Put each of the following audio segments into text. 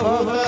Oh.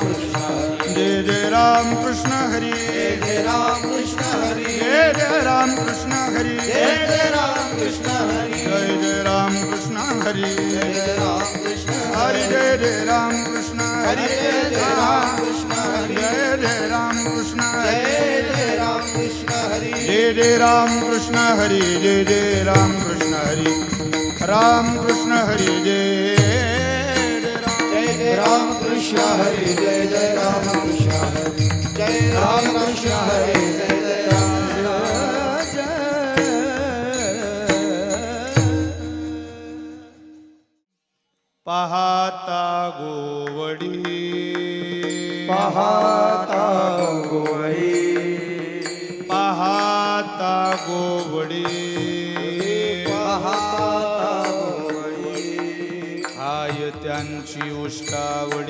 Ram Krishna ਹਰੀ ਹਰੇ ਰਾਮ ਕ੍ਰਿਸ਼ਨ ਹਰੀ ਹਰੇ ਰਾਮ ਕ੍ਰਿਸ਼ਨ ਹਰੀ ਹਰੇ ਰਾਮ ਕ੍ਰਿਸ਼ਨ ਹਰੀ ਜੈ ਜੈ ਰਾਮ ਕ੍ਰਿਸ਼ਨ ਹਰੀ ਹਰੇ ਰਾਮ ਕ੍ਰਿਸ਼ਨ ਹਰੀ ਜੈ ਜੈ ਰਾਮ ਕ੍ਰਿਸ਼ਨ ਹਰੀ ਜੈ ਜੈ ਰਾਮ ਕ੍ਰਿਸ਼ਨ ਹਰੀ ਜੈ ਜੈ ਰਾਮ ਕ੍ਰਿਸ਼ਨ ਜੈ ਜੈ ਰਾਮ ਕ੍ਰਿਸ਼ਨ ਹਰੀ ਜੈ ਜੈ ਰਾਮ ਕ੍ਰਿਸ਼ਨ ਹਰੀ ਜੈ ਜੈ ਰਾਮ ਕ੍ਰਿਸ਼ਨ ਹਰੀ ਰਾਮ ਕ੍ਰਿਸ਼ਨ ਹਰੀ ਜੈ राम कृष्ण हरी जय जय राम कृष्ण हरी जय राम कृष्ण हरी जय जय पाहता गोवडी। पाहता गोवळी पाहता गोवडी।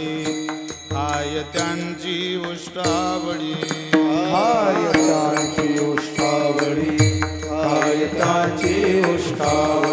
आवडी हाय त्यांची उष्टावडी हाय त्यांची उष्टावडी हाय त्यांची उष्टावडी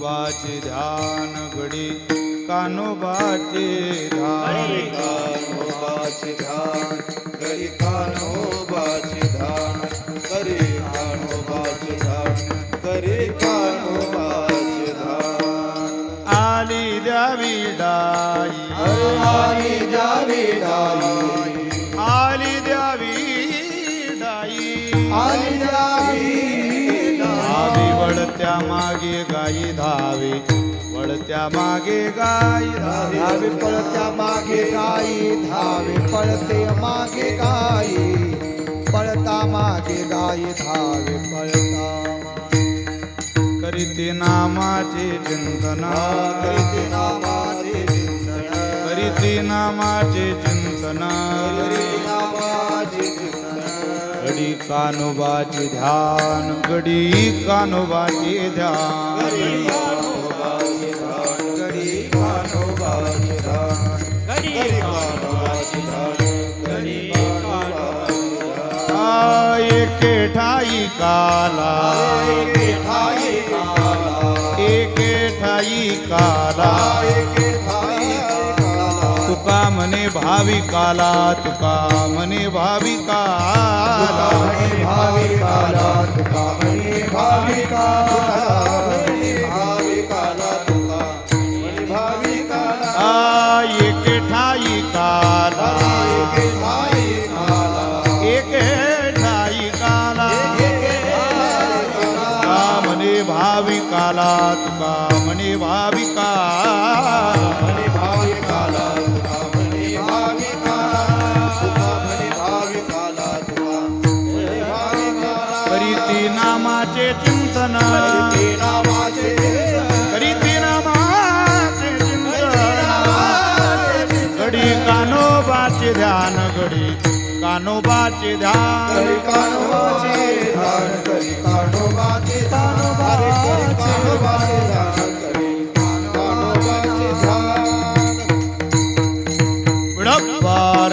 कानोबाचे ध्यान घडी कानोबाचे ध्यान. कानोबाचे ध्यान करी कानोबाचे आली द्यावी डाई हरी जावी डाली आली द्यावी डाई आली जावी धावी वळत्या मागे गाई धावे वळत्या मागे गाई धावे. धावे पळत्या मागे गाई धावे पळते मागे गाई पळता मागे गाई धावे पळता करीते नामाचे चिंतन. करीते नामाचे चिंतन. करीते नामाचे चिंतन. नामाचे चिंतन. घडी कानोबाचे ध्यान घडी कानोबाचे ध्यान. कानोबाचे ध्यान गडी कानोबाचे ध्यान. गडी कानोबाचे ध्यान गडी कानोबाचे ध्यान. आ, एके ठाई काला भाविकाला तुका म्हणे भाविकाला भाविकाला तुका मने भाविकाला तुका मने भाविकाला एक काला तुका म्हणे भाविक ધ્યાન ઘડી કાનો બાચે ધ્યાન કરી કાનો બાચે ધ્યાન કરી કાનો બાચે ધ્યાન કરી કાનો બાચે ધ્યાન કરી કાનો બાચે ધ્યાન બડપાર